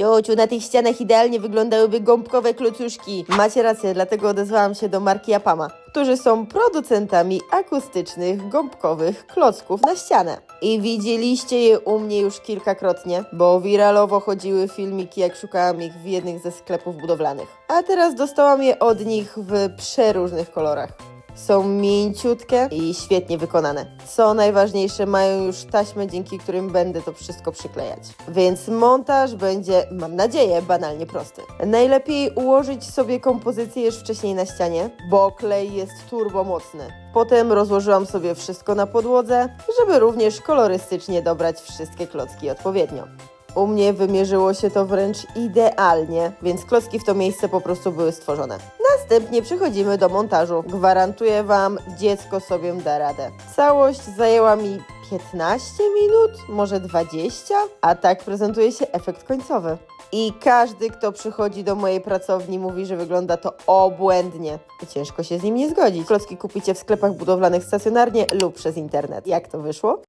Ciociu, na tych ścianach idealnie wyglądałyby gąbkowe klocuszki. Macie rację, dlatego odezwałam się do marki Apama, którzy są producentami akustycznych, gąbkowych klocków na ścianę. I widzieliście je u mnie już kilkakrotnie, bo wiralowo chodziły filmiki, jak szukałam ich w jednych ze sklepów budowlanych. A teraz dostałam je od nich w przeróżnych kolorach. Są mięciutkie i świetnie wykonane. Co najważniejsze, mają już taśmy, dzięki którym będę to wszystko przyklejać. Więc montaż będzie, mam nadzieję, banalnie prosty. Najlepiej ułożyć sobie kompozycję już wcześniej na ścianie, bo klej jest turbo mocny. Potem rozłożyłam sobie wszystko na podłodze, żeby również kolorystycznie dobrać wszystkie klocki odpowiednio. U mnie wymierzyło się to wręcz idealnie, więc klocki w to miejsce po prostu były stworzone. Następnie przechodzimy do montażu. Gwarantuję Wam, dziecko sobie da radę. Całość zajęła mi 15 minut, może 20, a tak prezentuje się efekt końcowy. I każdy, kto przychodzi do mojej pracowni, mówi, że wygląda to obłędnie. I ciężko się z nim nie zgodzić. Klocki kupicie w sklepach budowlanych stacjonarnie lub przez internet. Jak to wyszło?